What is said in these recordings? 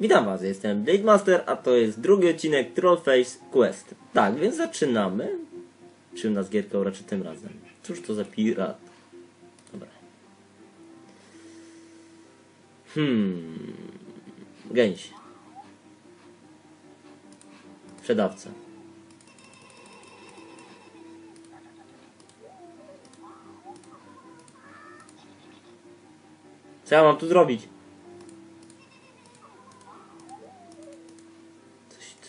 Witam was, jestem Blade Master, a to jest drugi odcinek Trollface Quest. Tak, więc zaczynamy. Czym nas gierka uraczy tym razem? Cóż to za pirat? Dobra. Hmm. Gęś. Sprzedawca. Co ja mam tu zrobić?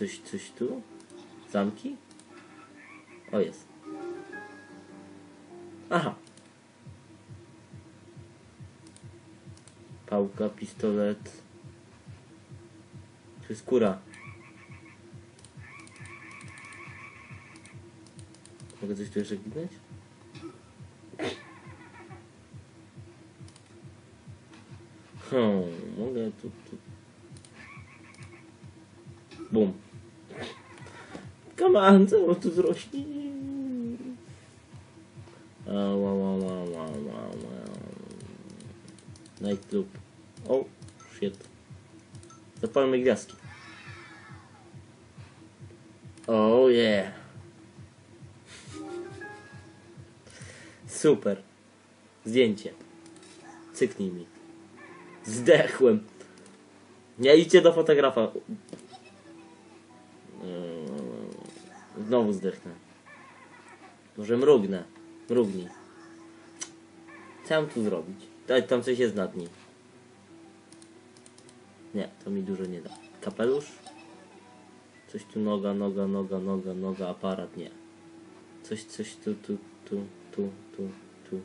Coś, coś, tu? Zamki? O, jest. Aha. Pałka, pistolet. Tu jest kura. Mogę coś tu jeszcze kliknąć? Hmm, mogę tu, tu. Bum. On, co mam tu zrośnie? Ła, ła, ła, ła, ła, ła. Nightclub. O, shit. Zapalmy gwiazdki. Oh yeah. Super. Zdjęcie. Cyknij mi. Zdechłem. Nie idźcie do fotografa. Znowu zdechnę. Może mrugnę. Mrugnij. Co mam tu zrobić? Daj, tam coś jest nad nim. Nie, to mi dużo nie da. Kapelusz? Coś tu noga, noga, noga, noga, noga, aparat, nie. Coś, coś tu, tu, tu, tu, tu, tu.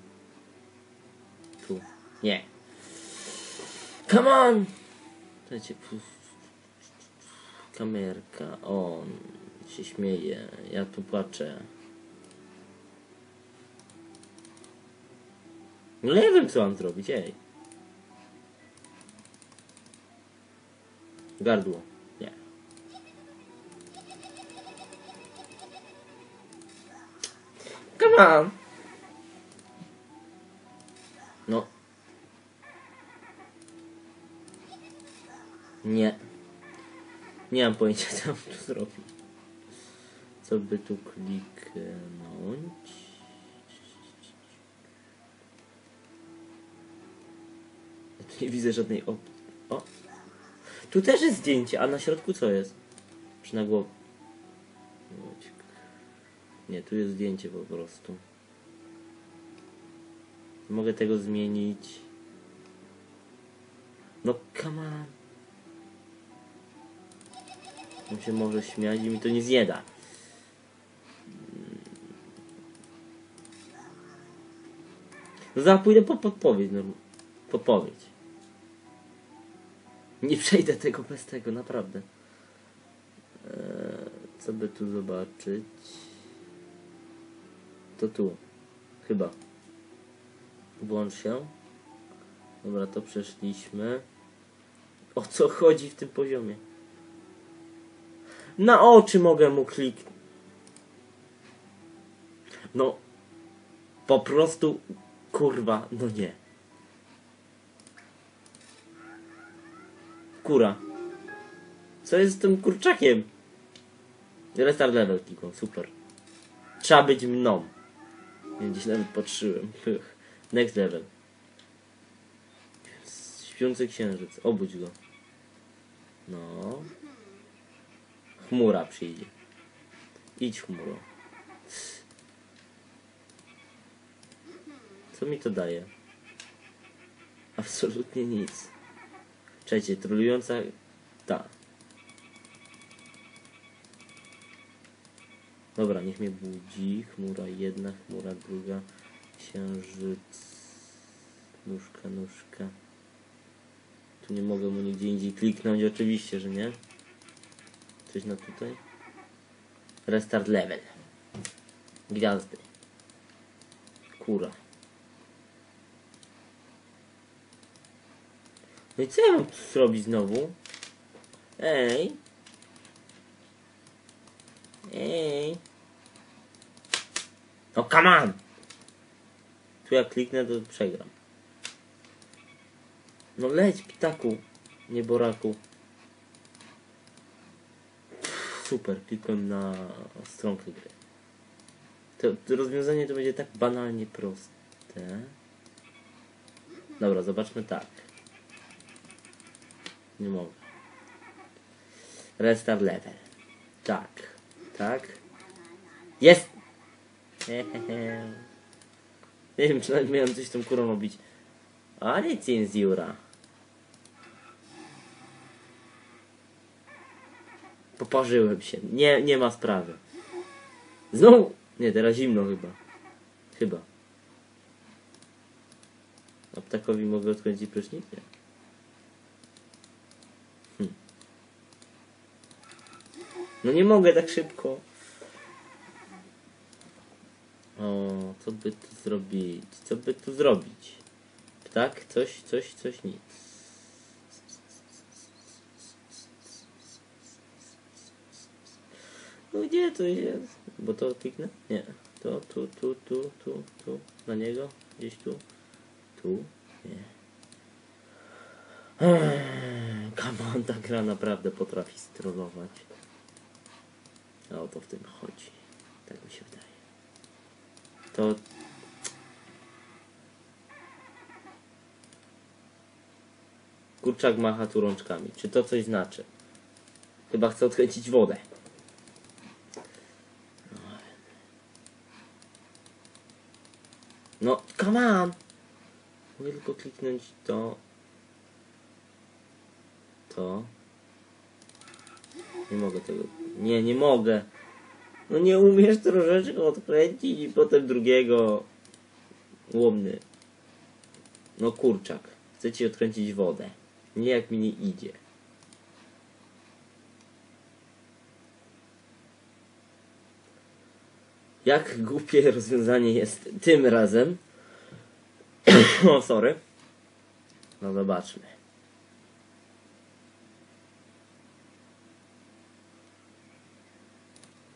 Tu. Nie. Come on! Dajcie. Kamerka. On się śmieje. Ja tu płaczę. No nie wiem co mam zrobić, ej. Gardło. Nie. Come on! No. Nie. Nie mam pojęcia co mam tu zrobić. Co by tu kliknąć? Ja tu nie widzę żadnej op... O! Tu też jest zdjęcie, a na środku co jest? Czy na głowie? Nie, tu jest zdjęcie po prostu. Mogę tego zmienić. No come on. On się może śmiać i mi to nie da. Zaraz pójdę po podpowiedź. No, podpowiedź. Nie przejdę tego bez tego, naprawdę. Eee, co by tu zobaczyć? To tu. Chyba. Włącz się. Dobra, to przeszliśmy. O co chodzi w tym poziomie? Na oczy mogę mu kliknąć. No. Po prostu. Kurwa, no nie. Kura. Co jest z tym kurczakiem? Restart level kliknął, super. Trzeba być mną. Nie, gdzieś nawet patrzyłem. Next level. Śpiący księżyc. Obudź go. No. Chmura przyjdzie. Idź chmuro. Co mi to daje? Absolutnie nic. Trzecie, trolująca... Ta. Dobra, niech mnie budzi. Chmura jedna, chmura druga. Księżyc. Nóżka, nóżka. Tu nie mogę mu nigdzie indziej kliknąć, oczywiście, że nie. Coś na tutaj. Restart level. Gwiazdy. Kura. No i co ja mam tu zrobić znowu? Ej. Ej. No come on! Tu jak kliknę to przegram. No leć ptaku, nieboraku. super, klikłem na stronkę gry. To, to rozwiązanie to będzie tak banalnie proste. Dobra, zobaczmy tak. Nie mogę. Restart level. Tak. Tak. Jest! Hehehe. Nie wiem, czy miałem coś tą kurą robić. Ale cenzura. Poparzyłem się. Nie, nie ma sprawy. Znowu. Nie, teraz zimno chyba. Chyba. A ptakowi mogę odkręcić prysznic? Nie. No nie mogę tak szybko. O, co by tu zrobić? Co by tu zrobić? Tak? Coś, coś, coś, nic. No gdzie to jest? Bo to kliknę? Nie. To, tu, tu, tu, tu, tu. Na niego? Gdzieś tu? Tu? Nie. Come on, ta gra naprawdę potrafi strollować. A o to w tym chodzi. Tak mi się wydaje. To... Kurczak macha tu rączkami. Czy to coś znaczy? Chyba chce odkręcić wodę. No, come on! Mogę tylko kliknąć to. To. Nie mogę tego. Nie, nie mogę. No nie umiesz troszeczkę odkręcić i potem drugiego. Łomny. No kurczak. Chcę ci odkręcić wodę. Nie jak mi nie idzie. Jak głupie rozwiązanie jest tym razem. o, sorry. No zobaczmy.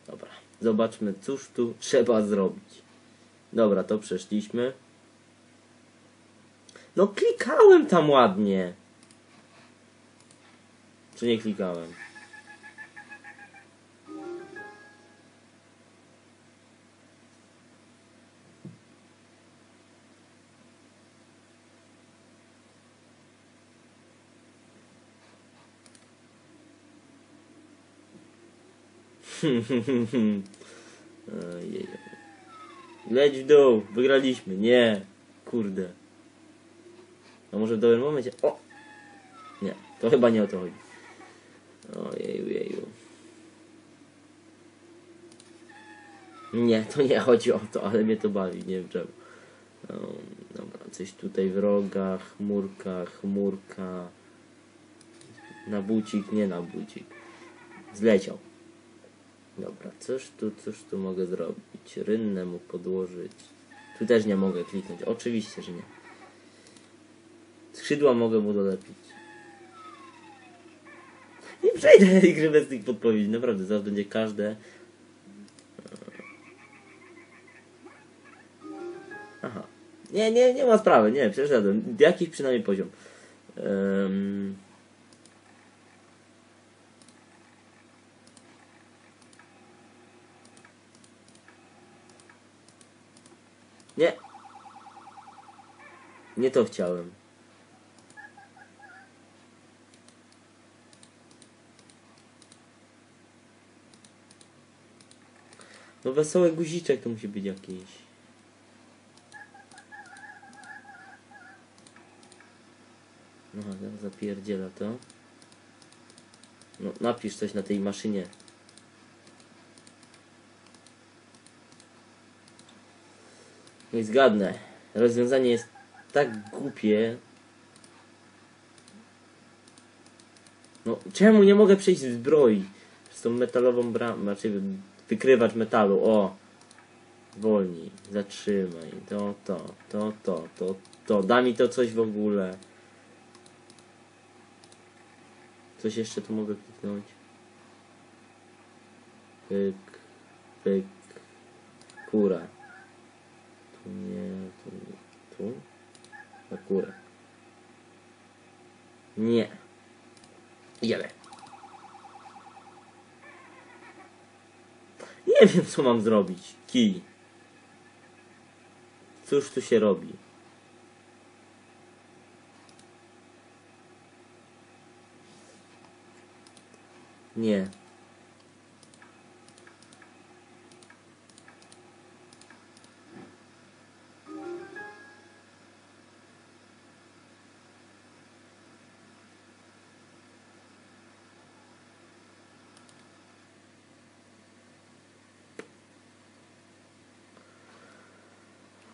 Dobra, zobaczmy, cóż tu trzeba zrobić. Dobra, to przeszliśmy. No klikałem tam ładnie. Czy nie klikałem? Leć w dół, wygraliśmy. Nie, kurde. A może w dobrym momencie. O! Nie, to chyba nie o to chodzi. Ojeju, jeju. Nie, to nie chodzi o to, ale mnie to bawi, nie wiem czemu. Um, dobra, coś tutaj w rogach, chmurka, chmurka. Na bucik, nie na bucik. Zleciał. Dobra, cóż tu, cóż tu mogę zrobić? Rynnę mu podłożyć. Tu też nie mogę kliknąć. Oczywiście, że nie. Skrzydła mogę mu dolepić. Nie przejdę tej gry bez tych podpowiedzi. Naprawdę, zaraz będzie każde. Aha. Nie, nie, nie ma sprawy. Nie, przeszedłem. Jakiś przynajmniej poziom. Um... Nie. Nie to chciałem. No wesoły guziczek to musi być jakiś. No, zapierdziela to. No, napisz coś na tej maszynie. No zgadnę. Rozwiązanie jest tak głupie. No, czemu nie mogę przejść zbroi? Przez tą metalową bramę, znaczy wykrywacz metalu, o! Wolniej, zatrzymaj, to, to, to, to, to, to, da mi to coś w ogóle. Coś jeszcze tu mogę kliknąć? Pyk, pyk, kura. Nie, tu, tu? Na górę. Nie. Idziemy. Nie wiem, co mam zrobić. Kij. Cóż tu się robi? Nie.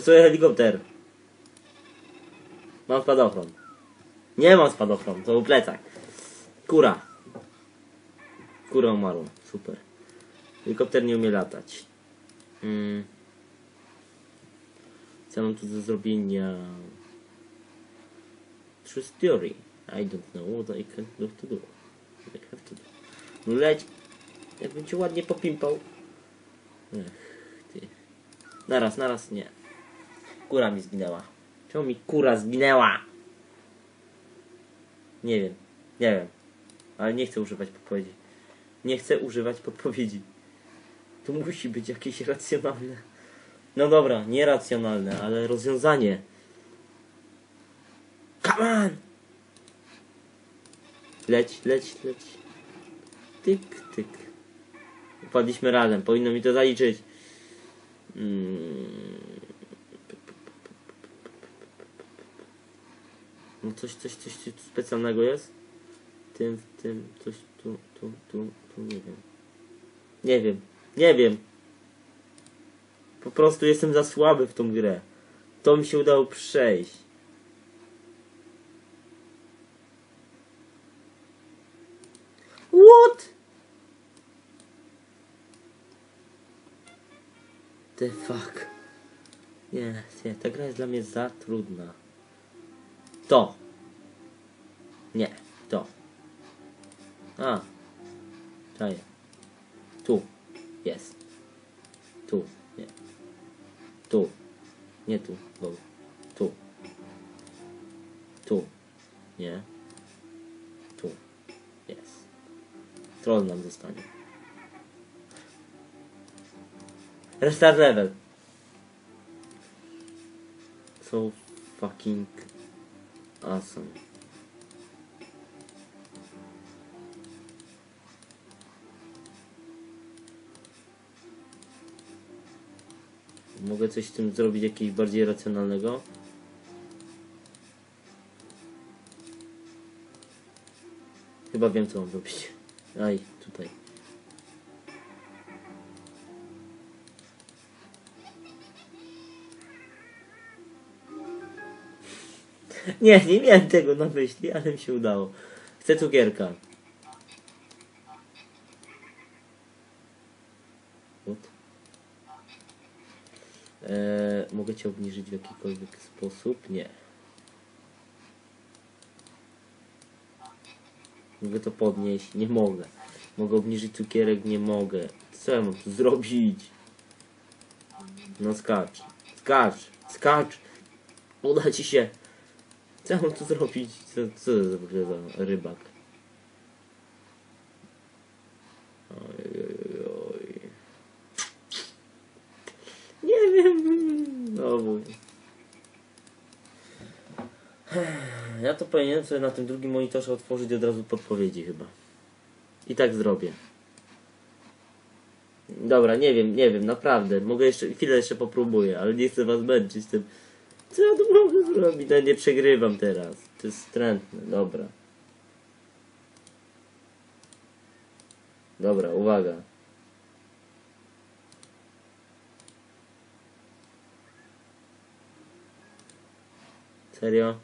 Wysłuchaj helikopter. Mam spadochron. Nie mam spadochron, to był plecak. Kura. Kura umarła. Super. Helikopter nie umie latać. Mm. Co mam tu do zrobienia? True story. I don't know what I can do to do. I have to do. No leć. Jakbym cię ładnie popimpał. Ech, ty. Naraz, naraz, nie. Kura mi zginęła. Czemu mi kura zginęła? Nie wiem. Nie wiem. Ale nie chcę używać podpowiedzi. Nie chcę używać podpowiedzi. Tu musi być jakieś racjonalne. No dobra, nieracjonalne, ale rozwiązanie. Come on! Leć, leć, leć. Tyk, tyk. Upadliśmy razem, powinno mi to zaliczyć. Mm. No coś, coś, coś tu specjalnego jest? Tym, tym, coś tu, tu, tu, tu, nie wiem. Nie wiem, nie wiem. Po prostu jestem za słaby w tą grę. To mi się udało przejść. What? The fuck? Nie, nie, ta gra jest dla mnie za trudna. To. Nie, to. A. Czaję. Tu. Jest. Tu. Nie. Tu. Nie tu. Dobra. Tu. Tu. Nie. Tu. Jest. Troll nam zostanie. Restart level. So fucking awesome. Mogę coś z tym zrobić jakiegoś bardziej racjonalnego? Chyba wiem co mam zrobić. Aj, tutaj. Nie, nie miałem tego na myśli, ale mi się udało. Chcę cukierka. Eee, mogę cię obniżyć w jakikolwiek sposób? Nie. Mogę to podnieść? Nie mogę. Mogę obniżyć cukierek? Nie mogę. Co ja mam tu zrobić? No skacz. Skacz. Skacz. Uda ci się. Mam tu zrobić? Co, co to w ogóle za rybak? Oj, oj, oj. Nie wiem. Znowu. Ja to powinienem sobie na tym drugim monitorze otworzyć od razu podpowiedzi chyba. I tak zrobię. Dobra, nie wiem, nie wiem, naprawdę. Mogę jeszcze, chwilę jeszcze popróbuję, ale nie chcę was męczyć tym. Co ja tu mogę zrobić? No nie przegrywam teraz. To jest wstrętne, dobra. Dobra, uwaga. Serio?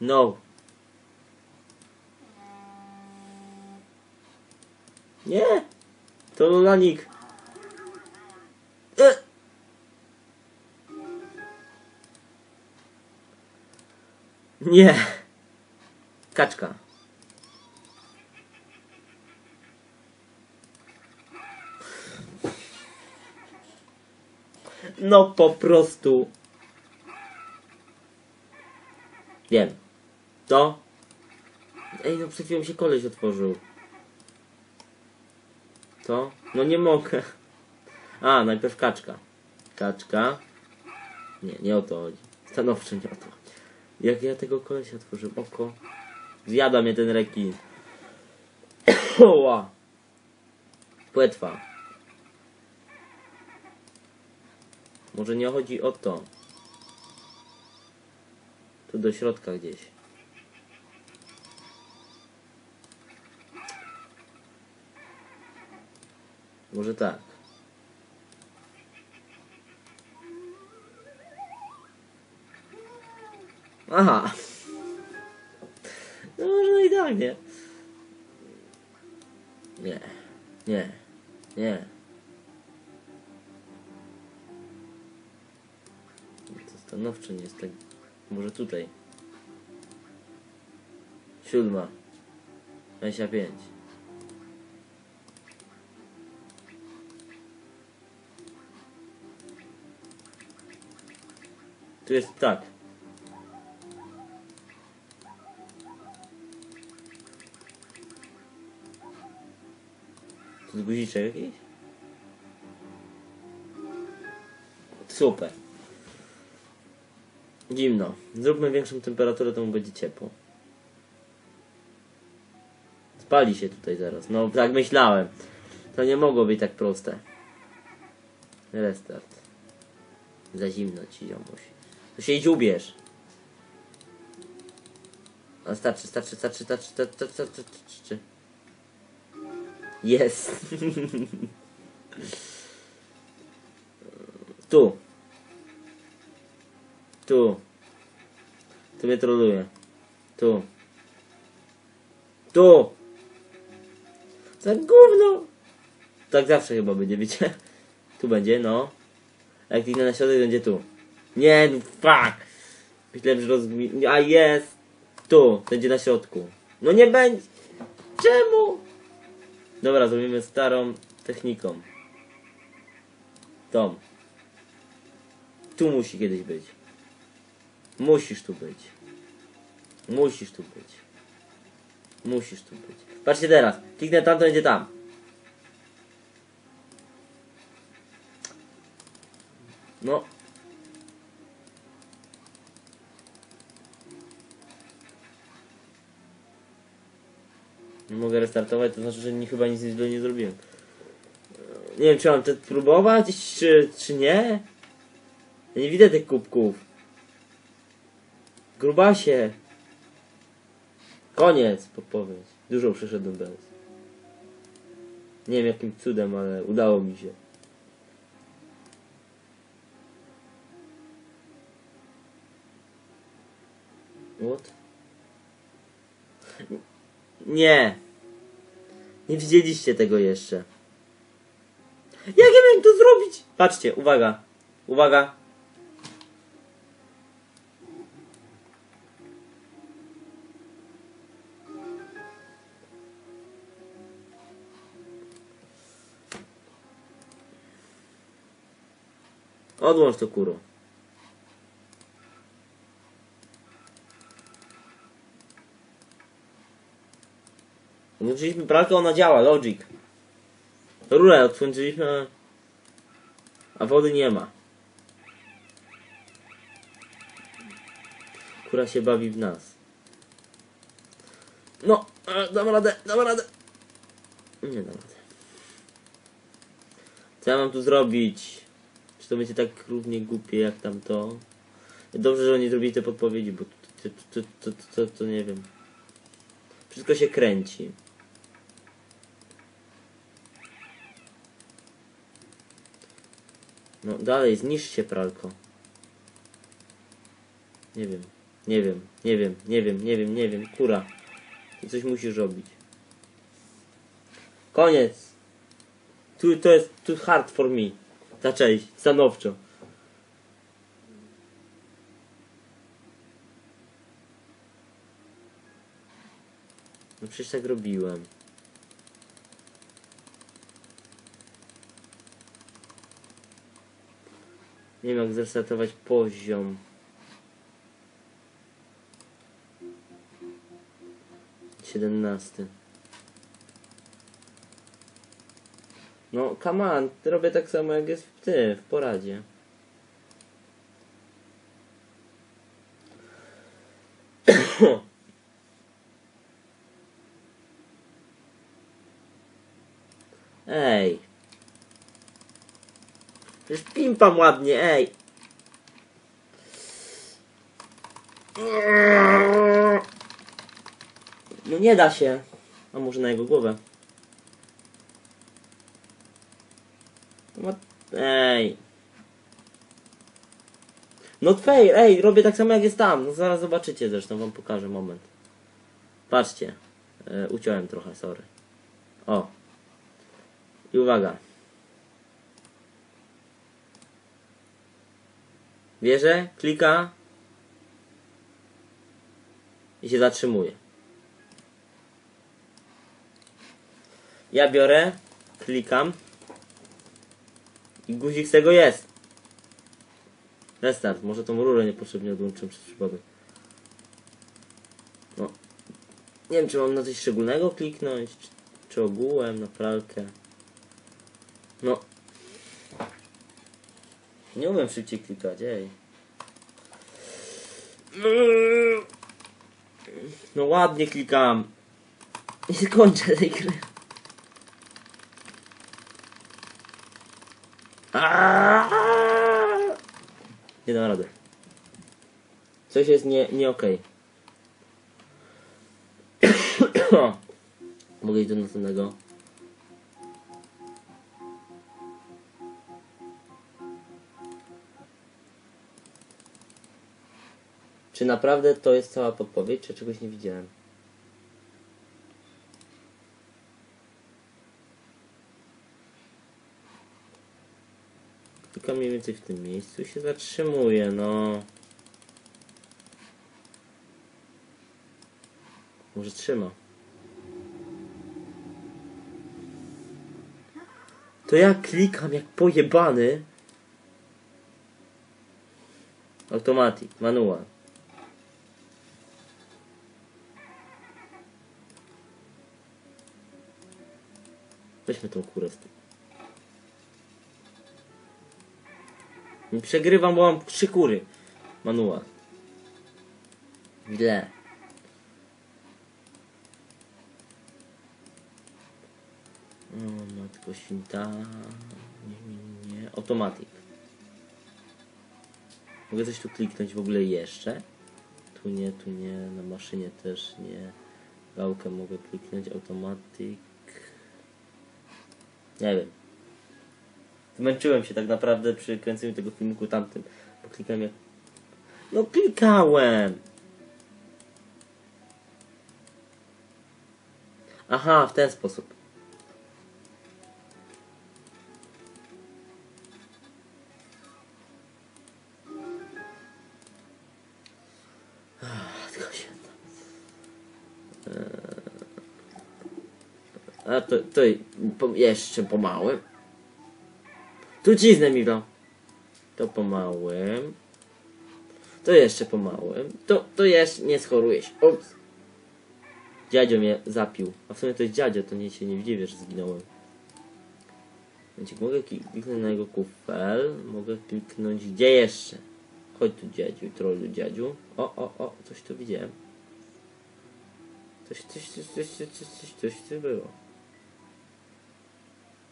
No. Nie! To Lulanik. Nie! Kaczka. No po prostu. Wiem. To? Ej, no przed chwilą się koleś otworzył. To? No nie mogę. A, najpierw kaczka. Kaczka. Nie, nie o to chodzi. Stanowczo nie o to chodzi. Jak ja tego kolesia otworzyłem, oko. Zjada mnie ten rekin. Oła. Płetwa. Może nie chodzi o to. Tu do środka gdzieś. Może tak. Aha. No może tak nie. Nie. Nie. To nie jest tak. Może tutaj. Siódma. 25. Tu jest tak. Guziczek jakiś? Super. Zimno. Zróbmy większą temperaturę, to mu będzie ciepło. Spali się tutaj zaraz. No, tak myślałem. To nie mogło być tak proste. Restart. Za zimno ci, ziomuś. To się idź ubierz. A starczy, starczy, starczy, starczy, starczy, starczy, starczy, starczy. Jest. tu. Tu. Tu mnie troluje. Tu. Tu. Za gówno. Tak zawsze chyba będzie, wiecie? Tu będzie, no. A jak kliknę na środek, będzie tu. Nie, fuck. Myślałem, że rozgmi... A jest. Tu. Będzie na środku. No nie będzie. Czemu? Dobra, zrobimy starą techniką. Tom. Tu musi kiedyś być. Musisz tu być. Musisz tu być. Musisz tu być. Patrzcie teraz. Kliknę tam, to będzie tam. No. Nie mogę restartować, to znaczy, że nie, chyba nic źle nie zrobiłem. Nie wiem, czy mam to próbować, czy, czy nie. Ja nie widzę tych kubków. Grubasie. Koniec, podpowiedź. Dużo przeszedłem bez. Nie wiem jakim cudem, ale udało mi się. What? Nie. Nie widzieliście tego jeszcze. Jak ja miałem to zrobić? Patrzcie, uwaga. Uwaga. Odłącz to kuro. Włączyliśmy pralkę, ona działa, logic. Rurę odłączyliśmy, a wody nie ma. Kura się bawi w nas. No, dam radę, dam radę. Nie dam radę. Co ja mam tu zrobić? Czy to będzie tak równie głupie jak tamto? Dobrze, że oni zrobili te podpowiedzi, bo to, to, to, to, to, to nie wiem. Wszystko się kręci. No dalej, zniszcz się pralko. Nie wiem, nie wiem, nie wiem, nie wiem, nie wiem, nie wiem, kura. Ty coś musisz robić. Koniec. Tu to jest too hard for me. Zaczęli, stanowczo. No przecież tak robiłem. Nie wiem jak zresetować poziom. Siedemnasty. No, come on, robię tak samo jak jest w tym, w poradzie. Ej. Pimpam ładnie, ej. No nie da się. A może na jego głowę. No, ej. No fail, ej, robię tak samo jak jest tam. No zaraz zobaczycie zresztą, wam pokażę moment. Patrzcie. E, uciąłem trochę, sorry. O. I uwaga. Bierze, klika i się zatrzymuje. Ja biorę, klikam i guzik z tego jest. Restart. Może tą rurę niepotrzebnie odłączę przez przypadek. No. Nie wiem, czy mam na coś szczególnego kliknąć, czy, czy ogółem, na pralkę. No. Nie umiem szybciej klikać, ej. No ładnie klikam. Nie skończę tej gry. Aaaa! Nie dam rady. Coś jest nie, nie okej. Mogę iść do następnego. Naprawdę to jest cała podpowiedź, czy czegoś nie widziałem? Tylko mniej więcej w tym miejscu się zatrzymuje, no. Może trzyma. To ja klikam jak pojebany. Automatic, manual. Weźmy tą kurę przegrywam, bo mam trzy kury. Manual. Źle. O, matko święta. Nie, nie, nie. Automatic. Mogę coś tu kliknąć w ogóle jeszcze? Tu nie, tu nie. Na maszynie też nie. Gałkę mogę kliknąć. Automatic. Nie wiem. Zmęczyłem się tak naprawdę przy kręceniu tego filmiku tamtym. Bo klikałem jak... No klikałem! Aha, w ten sposób. To, to po, jeszcze pomałym. Truciznę mi to. To pomałym. To jeszcze pomałym. To, to jeszcze nie schoruje się. Ups. Dziadzio mnie zapił. A w sumie to jest dziadzio, to nie się nie dziwię, że zginąłem. Więc mogę klik- kliknąć na jego kufel. Mogę kliknąć gdzie jeszcze. Chodź tu dziadziu, trollu dziadziu. O, o, o, coś tu widziałem. Coś, coś, coś, coś, coś, coś, coś, coś tu było.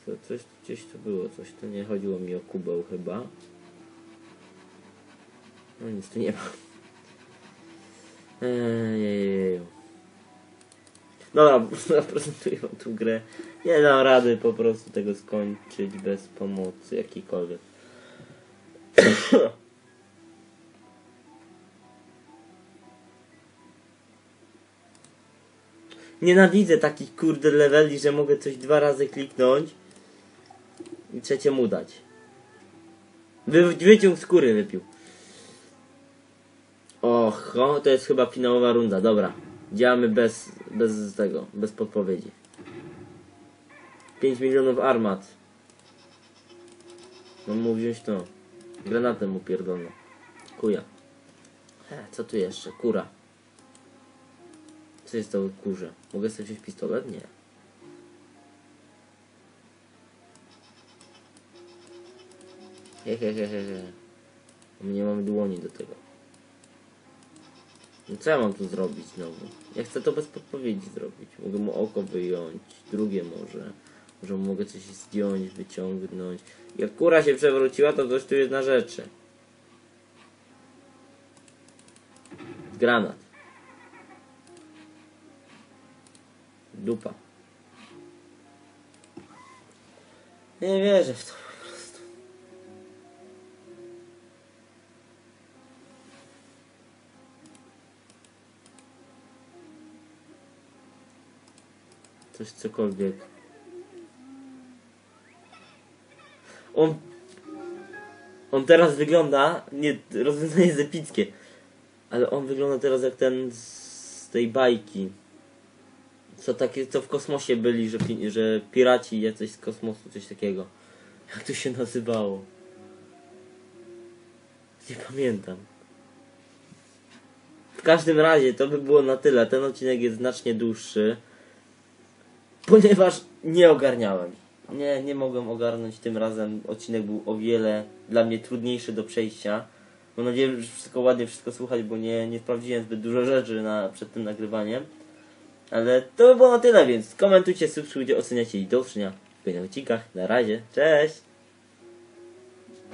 To coś gdzieś tu było, coś tu nie chodziło mi o kubeł chyba. No nic tu nie ma. Ejej. Dobra, zaprezentuję wam tą grę. Nie dam rady po prostu tego skończyć bez pomocy jakiejkolwiek. Nienawidzę takich kurde leveli, że mogę coś dwa razy kliknąć i trzecie mu dać. Wy, wyciąg skóry wypił. Oho, to jest chyba finałowa runda, dobra. Działamy bez, bez tego, bez podpowiedzi. 5 milionów armat. No mu wziąć to. Granatem mu pierdolno. Kuja. He, co tu jeszcze? Kura. Co jest to kurze? Mogę wziąć pistolet? Nie. Hehehehe. My nie mamy dłoni do tego. No co ja mam tu zrobić znowu? Ja chcę to bez podpowiedzi zrobić. Mogę mu oko wyjąć, drugie może. Może mogę coś zdjąć, wyciągnąć. Jak kura się przewróciła, to coś tu jest na rzeczy. Granat. Dupa. Nie wierzę w to Coś cokolwiek. On. On teraz wygląda. Nie, rozwiązanie jest epickie. Ale on wygląda teraz jak ten z tej bajki. Co takie, co w kosmosie byli, że, że piraci jacyś z kosmosu, coś takiego. Jak to się nazywało? Nie pamiętam. W każdym razie to by było na tyle. Ten odcinek jest znacznie dłuższy. Ponieważ nie ogarniałem. Nie, nie mogłem ogarnąć tym razem. Odcinek był o wiele dla mnie trudniejszy do przejścia. Mam nadzieję, że wszystko ładnie, wszystko słuchać, bo nie, nie sprawdziłem zbyt dużo rzeczy na, przed tym nagrywaniem. Ale to by było na tyle, więc komentujcie, subskrybujcie, oceniajcie i do usłyszenia w kolejnych odcinkach. Na razie, cześć!